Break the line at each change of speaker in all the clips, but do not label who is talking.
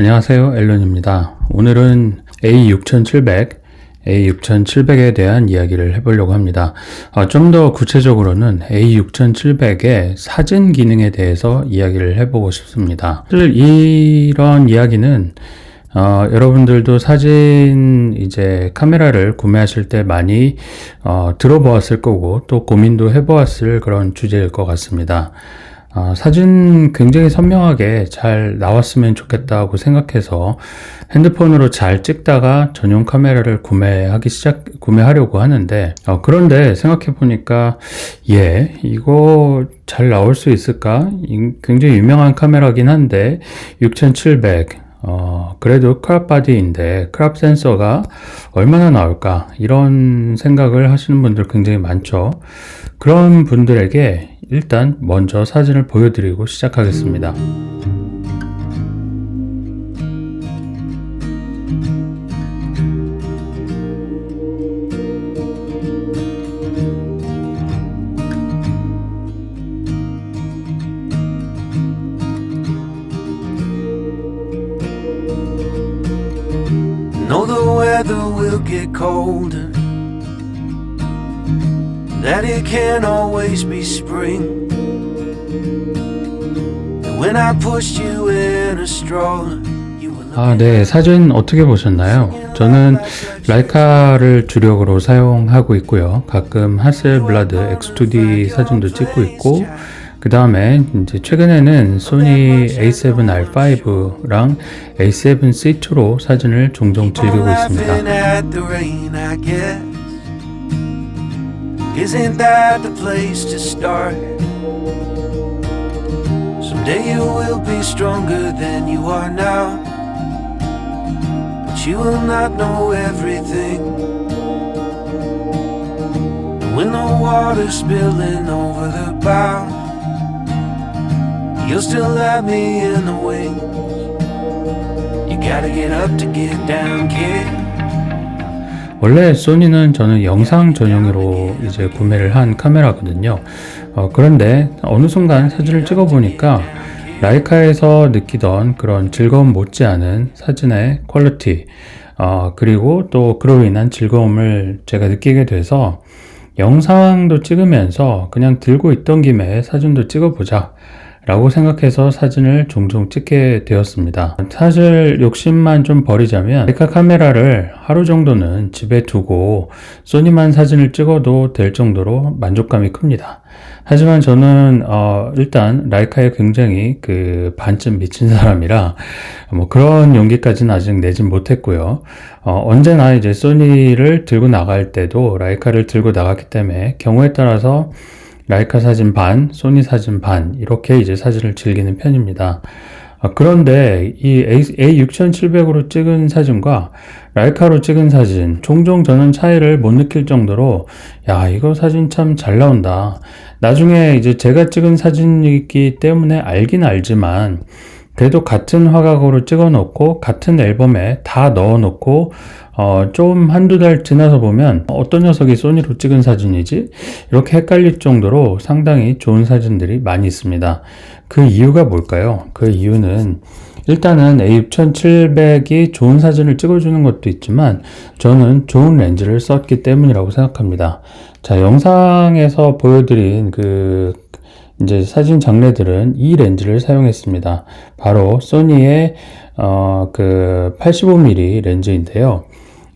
안녕하세요. 앨런입니다. 오늘은 A6700, A6700에 대한 이야기를 해보려고 합니다. 어, 좀더 구체적으로는 A6700의 사진 기능에 대해서 이야기를 해보고 싶습니다. 사실 이런 이야기는 어, 여러분들도 사진 이제 카메라를 구매하실 때 많이 어, 들어보았을 거고 또 고민도 해보았을 그런 주제일 것 같습니다. 어, 사진 굉장히 선명하게 잘 나왔으면 좋겠다고 생각해서 핸드폰으로 잘 찍다가 전용 카메라를 구매하기 시작, 구매하려고 하는데, 어, 그런데 생각해 보니까, 예, 이거 잘 나올 수 있을까? 이- 굉장히 유명한 카메라긴 한데, 6700, 어, 그래도 크랍 바디인데, 크랍 센서가 얼마나 나올까? 이런 생각을 하시는 분들 굉장히 많죠. 그런 분들에게 일단 먼저 사진을 보여드리고 시작하겠습니다.
The weather will get colder. That it can't always be spring. And when I pushed you in a stroller,
아, 네. 사진 어떻게 보셨나요? 저는 라이카를 주력으로 사용하고 있고요. 가끔 하셀블라드 X2D 사진도 찍고 있고, 그 다음에 이제 최근에는 소니 A7R5랑 A7C2로 사진을 종종 즐기고 있습니다.
Isn't that the place to start? Someday you will be stronger than you are now. But you will not know everything. When the water's spilling over the bow, you'll still have me in the wings. You gotta get up to get down, kid.
원래 소니는 저는 영상 전용으로 이제 구매를 한 카메라거든요. 어, 그런데 어느 순간 사진을 찍어 보니까 라이카에서 느끼던 그런 즐거움 못지않은 사진의 퀄리티, 어, 그리고 또 그로 인한 즐거움을 제가 느끼게 돼서 영상도 찍으면서 그냥 들고 있던 김에 사진도 찍어보자. 라고 생각해서 사진을 종종 찍게 되었습니다. 사실 욕심만 좀 버리자면 레카 카메라를 하루 정도는 집에 두고 소니만 사진을 찍어도 될 정도로 만족감이 큽니다. 하지만 저는 어, 일단 라이카에 굉장히 그 반쯤 미친 사람이라 뭐 그런 용기까지는 아직 내진 못했고요. 어, 언제나 이제 소니를 들고 나갈 때도 라이카를 들고 나갔기 때문에 경우에 따라서 라이카 사진 반, 소니 사진 반, 이렇게 이제 사진을 즐기는 편입니다. 아, 그런데 이 A6700으로 찍은 사진과 라이카로 찍은 사진, 종종 저는 차이를 못 느낄 정도로, 야, 이거 사진 참 잘 나온다. 나중에 이제 제가 찍은 사진이기 때문에 알긴 알지만, 그래도 같은 화각으로 찍어 놓고, 같은 앨범에 다 넣어 놓고, 어, 좀 한두 달 지나서 보면 어떤 녀석이 소니로 찍은 사진이지? 이렇게 헷갈릴 정도로 상당히 좋은 사진들이 많이 있습니다. 그 이유가 뭘까요? 그 이유는 일단은 A6700이 좋은 사진을 찍어주는 것도 있지만 저는 좋은 렌즈를 썼기 때문이라고 생각합니다. 자, 영상에서 보여드린 그 이제 사진 장르들은 이 렌즈를 사용했습니다. 바로 소니의 어, 그 85mm 렌즈인데요.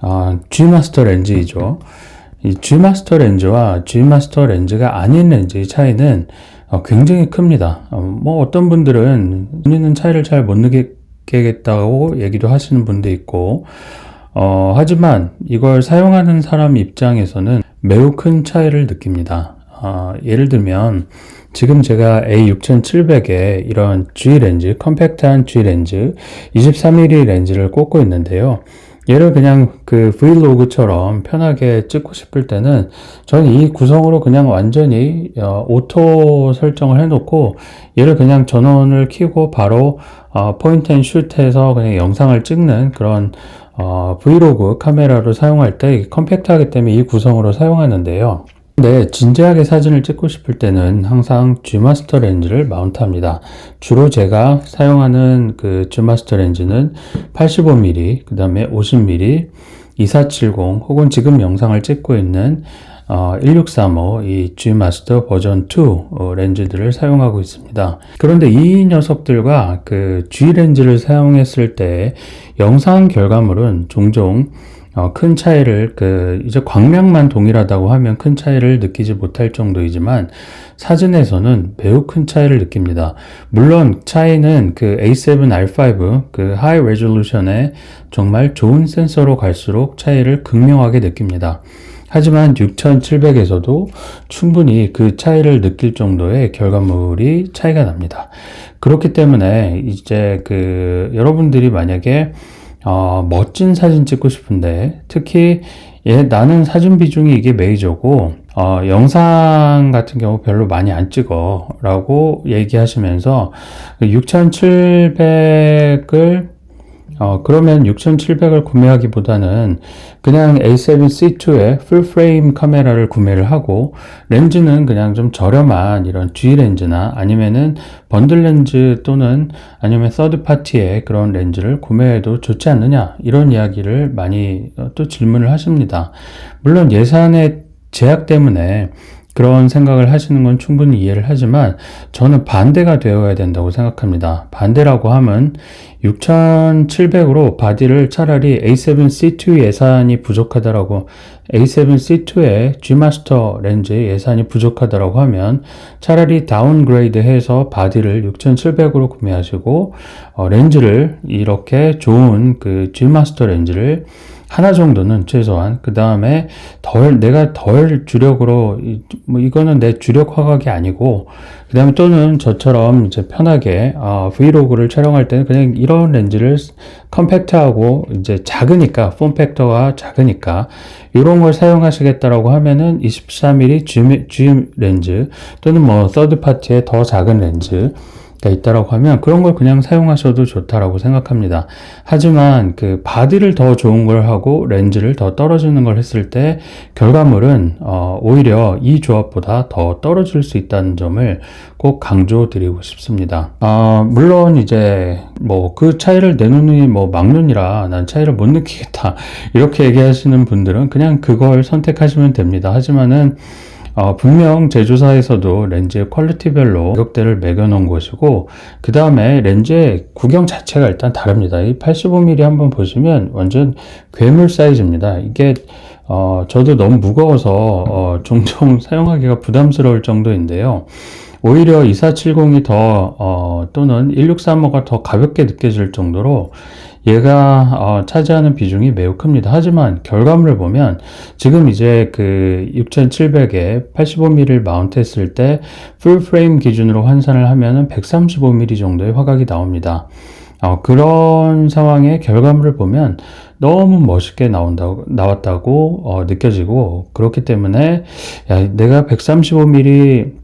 아, G 마스터 렌즈이죠. 이 G 마스터 렌즈와 G 마스터 렌즈가 아닌 렌즈의 차이는 어, 굉장히 큽니다. 어, 뭐 어떤 분들은 본인은 차이를 잘 못 느끼겠다고 얘기도 하시는 분도 있고, 어, 하지만 이걸 사용하는 사람 입장에서는 매우 큰 차이를 느낍니다. 아, 예를 들면 지금 제가 A6700에 이런 G 렌즈, 컴팩트한 G 렌즈, 23mm 렌즈를 꽂고 있는데요. 얘를 그냥 그 브이로그처럼 편하게 찍고 싶을 때는 저는 이 구성으로 그냥 완전히 어, 오토 설정을 해놓고 얘를 그냥 전원을 켜고 바로 어, 포인트 앤 슛해서 그냥 영상을 찍는 그런 어, 브이로그 카메라로 사용할 때 컴팩트하기 때문에 이 구성으로 사용하는데요. 네, 진지하게 사진을 찍고 싶을 때는 항상 G마스터 렌즈를 마운트합니다. 주로 제가 사용하는 그 G마스터 렌즈는 85mm, 그 다음에 50mm, 2470 혹은 지금 영상을 찍고 있는 어, 1635, 이 G마스터 버전 2 어, 렌즈들을 사용하고 있습니다. 그런데 이 녀석들과 그 G 렌즈를 사용했을 때 영상 결과물은 종종 어, 큰 차이를 그 이제 광량만 동일하다고 하면 큰 차이를 느끼지 못할 정도이지만 사진에서는 매우 큰 차이를 느낍니다. 물론 차이는 그 A7R5 그 하이 레졸루션의 정말 좋은 센서로 갈수록 차이를 극명하게 느낍니다. 하지만 6700에서도 충분히 그 차이를 느낄 정도의 결과물이 차이가 납니다. 그렇기 때문에 이제 그 여러분들이 만약에 어, 멋진 사진 찍고 싶은데. 특히 예, 나는 사진 비중이 이게 메이저고 어, 영상 같은 경우 별로 많이 안 찍어. 라고 얘기하시면서 6700을 어, 그러면 6700을 구매하기보다는 그냥 A7C2의 풀프레임 카메라를 구매를 하고 렌즈는 그냥 좀 저렴한 이런 G 렌즈나 아니면은 번들 렌즈 또는 아니면 서드 파티의 그런 렌즈를 구매해도 좋지 않느냐 이런 이야기를 많이 어, 또 질문을 하십니다. 물론 예산의 제약 때문에 그런 생각을 하시는 건 충분히 이해를 하지만 저는 반대가 되어야 된다고 생각합니다. 반대라고 하면 6700으로 바디를 차라리 A7C2 예산이 부족하다라고 A7C2의 G마스터 렌즈 예산이 부족하다라고 하면 차라리 다운그레이드 해서 바디를 6700으로 구매하시고 어, 렌즈를 이렇게 좋은 그 G마스터 렌즈를 하나 정도는 최소한 그 다음에 덜 내가 덜 주력으로 이, 뭐 이거는 내 주력 화각이 아니고 그 다음에 또는 저처럼 이제 편하게 어, 브이로그를 촬영할 때는 그냥 이런 렌즈를 컴팩트하고 이제 작으니까 폼 팩터가 작으니까 이런 걸 사용하시겠다라고 하면은 24mm 줌, 줌 렌즈 또는 뭐 서드 파티의 더 작은 렌즈 가 있다라고 하면 그런 걸 그냥 사용하셔도 좋다라고 생각합니다. 하지만 그 바디를 더 좋은 걸 하고 렌즈를 더 떨어지는 걸 했을 때 결과물은 어, 오히려 이 조합보다 더 떨어질 수 있다는 점을 꼭 강조드리고 싶습니다. 어, 물론 이제 뭐 그 차이를 내 눈이 뭐 막눈이라 난 차이를 못 느끼겠다 이렇게 얘기하시는 분들은 그냥 그걸 선택하시면 됩니다. 하지만은 어, 분명 제조사에서도 렌즈의 퀄리티별로 가격대를 매겨놓은 것이고 그 다음에 렌즈의 구경 자체가 일단 다릅니다. 이 85mm 한번 보시면 완전 괴물 사이즈입니다. 이게 어, 저도 너무 무거워서 어, 종종 사용하기가 부담스러울 정도인데요. 오히려 2470이 더 어, 또는 1635가 더 가볍게 느껴질 정도로 얘가 어, 차지하는 비중이 매우 큽니다. 하지만 결과물을 보면 지금 이제 그 6700에 85mm를 마운트했을 때 풀프레임 기준으로 환산을 하면은 135mm 정도의 화각이 나옵니다. 어, 그런 상황의 결과물을 보면 너무 멋있게 나온다고, 나왔다고 어, 느껴지고 그렇기 때문에 야, 내가 135mm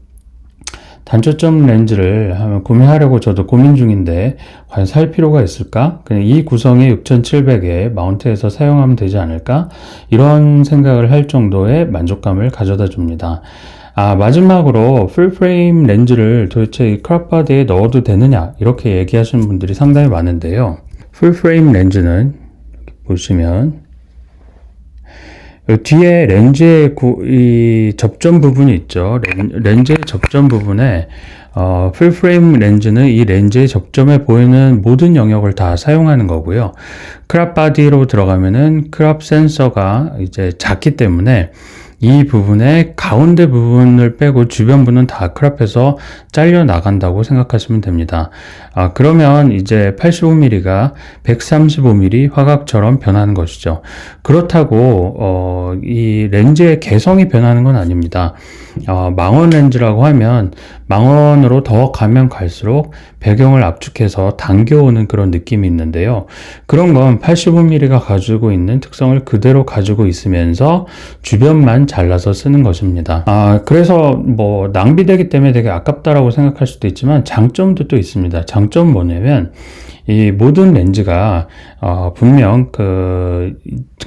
단초점 렌즈를 구매하려고 저도 고민 중인데 과연 살 필요가 있을까? 그냥 이 구성의 6700에 마운트해서 사용하면 되지 않을까? 이런 생각을 할 정도의 만족감을 가져다 줍니다. 아, 마지막으로 풀프레임 렌즈를 도대체 이 크롭바디에 넣어도 되느냐? 이렇게 얘기하시는 분들이 상당히 많은데요. 풀프레임 렌즈는 보시면 뒤에 렌즈의 구, 이 접점 부분이 있죠. 렌, 즈의 접점 부분에 어, 풀프레임 렌즈는 이 렌즈의 접점에 보이는 모든 영역을 다 사용하는 거고요. 크랍 바디로 들어가면은 크랍 센서가 이제 작기 때문에 이 부분의 가운데 부분을 빼고 주변부는 다 크랍해서 잘려 나간다고 생각하시면 됩니다. 아, 그러면 이제 85mm가 135mm 화각처럼 변하는 것이죠. 그렇다고 어, 이 렌즈의 개성이 변하는 건 아닙니다. 어, 망원 렌즈라고 하면 망원으로 더 가면 갈수록 배경을 압축해서 당겨오는 그런 느낌이 있는데요. 그런 건 85mm가 가지고 있는 특성을 그대로 가지고 있으면서 주변만 잘라서 쓰는 것입니다. 아, 그래서 뭐 낭비되기 때문에 되게 아깝다라고 생각할 수도 있지만 장점도 또 있습니다. 장점 뭐냐면 이 모든 렌즈가 어, 분명 그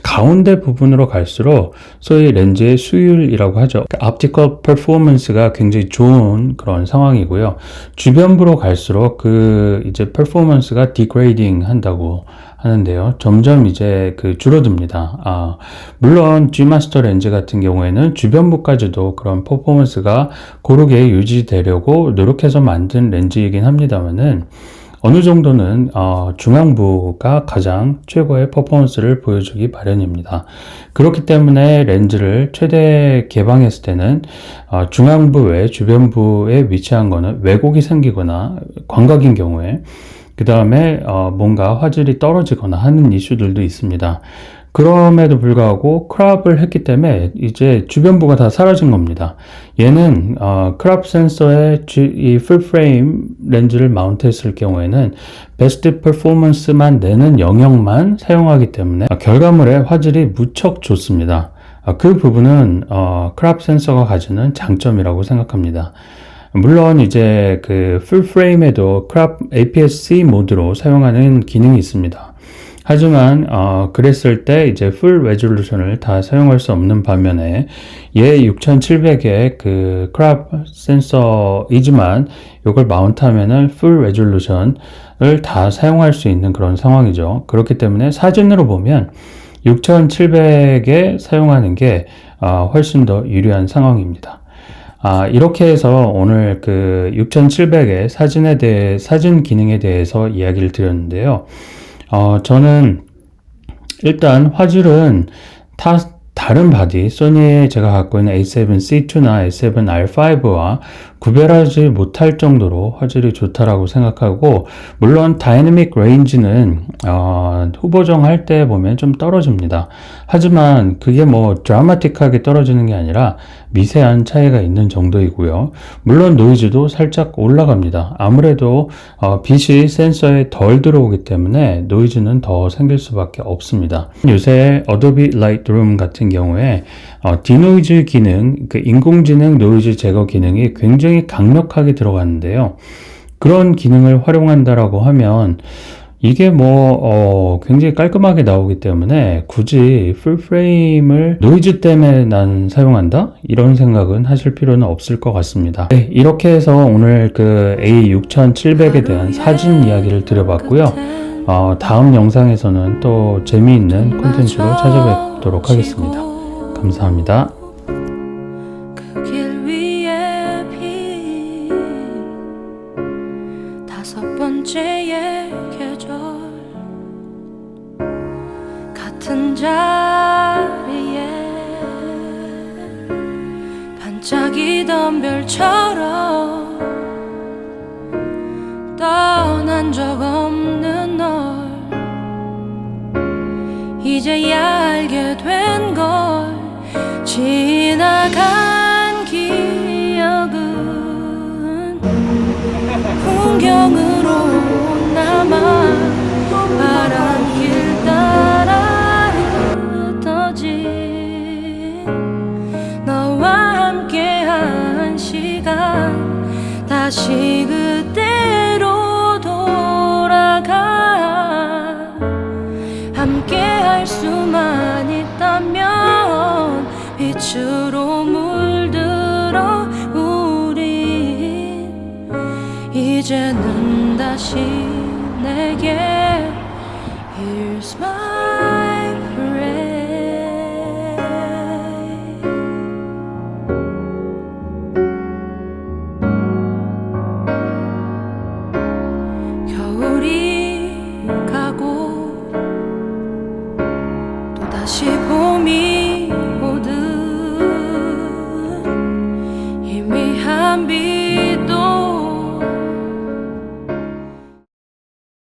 가운데 부분으로 갈수록 소위 렌즈의 수율이라고 하죠. optical performance가 굉장히 좋은 그런 상황이고요. 주변부로 갈수록 그 이제 performance가 degrading 한다고 하는데요. 점점 이제 그 줄어듭니다. 아, 물론 G 마스터 렌즈 같은 경우에는 주변부까지도 그런 퍼포먼스가 고르게 유지되려고 노력해서 만든 렌즈이긴 합니다만은 어느 정도는 어, 중앙부가 가장 최고의 퍼포먼스를 보여주기 마련입니다. 그렇기 때문에 렌즈를 최대 개방했을 때는 어, 중앙부 외 주변부에 위치한 거는 왜곡이 생기거나 광각인 경우에 그 다음에 어, 뭔가 화질이 떨어지거나 하는 이슈들도 있습니다. 그럼에도 불구하고 크랍을 했기 때문에 이제 주변부가 다 사라진 겁니다. 얘는 어, 크랍 센서에 이 풀프레임 렌즈를 마운트했을 경우에는 베스트 퍼포먼스만 내는 영역만 사용하기 때문에 어, 결과물의 화질이 무척 좋습니다. 어, 그 부분은 어, 크랍 센서가 가지는 장점이라고 생각합니다. 물론 이제 그 풀프레임에도 크랍 APS-C 모드로 사용하는 기능이 있습니다. 하지만 어, 그랬을 때 이제 풀 레졸루션을 다 사용할 수 없는 반면에 얘 6700의 그 크랍 센서이지만 이걸 마운트하면은 풀 레졸루션을 다 사용할 수 있는 그런 상황이죠. 그렇기 때문에 사진으로 보면 6700에 사용하는 게 어, 훨씬 더 유리한 상황입니다. 아, 이렇게 해서 오늘 그 6700의 사진에 대해, 사진 기능에 대해서 이야기를 드렸는데요. 어, 저는 일단 화질은 타, 다른 바디, 소니의 제가 갖고 있는 A7C2나 A7R5와 구별하지 못할 정도로 화질이 좋다라고 생각하고, 물론 다이내믹 레인지는, 어, 후보정 할 때 보면 좀 떨어집니다. 하지만 그게 뭐 드라마틱하게 떨어지는 게 아니라 미세한 차이가 있는 정도이고요. 물론 노이즈도 살짝 올라갑니다. 아무래도 어, 빛이 센서에 덜 들어오기 때문에 노이즈는 더 생길 수밖에 없습니다. 요새 어도비 라이트룸 같은 경우에 어, 디노이즈 기능, 그 인공지능 노이즈 제거 기능이 굉장히 강력하게 들어갔는데요. 그런 기능을 활용한다라고 하면 이게 뭐, 어, 굉장히 깔끔하게 나오기 때문에 굳이 풀프레임을 노이즈 때문에 난 사용한다? 이런 생각은 하실 필요는 없을 것 같습니다. 네, 이렇게 해서 오늘 그 A6700에 대한 사진 이야기를 드려봤고요. 어, 다음 영상에서는 또 재미있는 콘텐츠로 찾아뵙도록 하겠습니다. 감사합니다.
별처럼 떠난 적 없는 널 이제야 알게 된 걸 지나간 기억은 풍경으로 남아 바람 시간 다시 그때로 돌아가. 함께 할 수만 있다면 빛으로 물들어 우리. 이제는 다시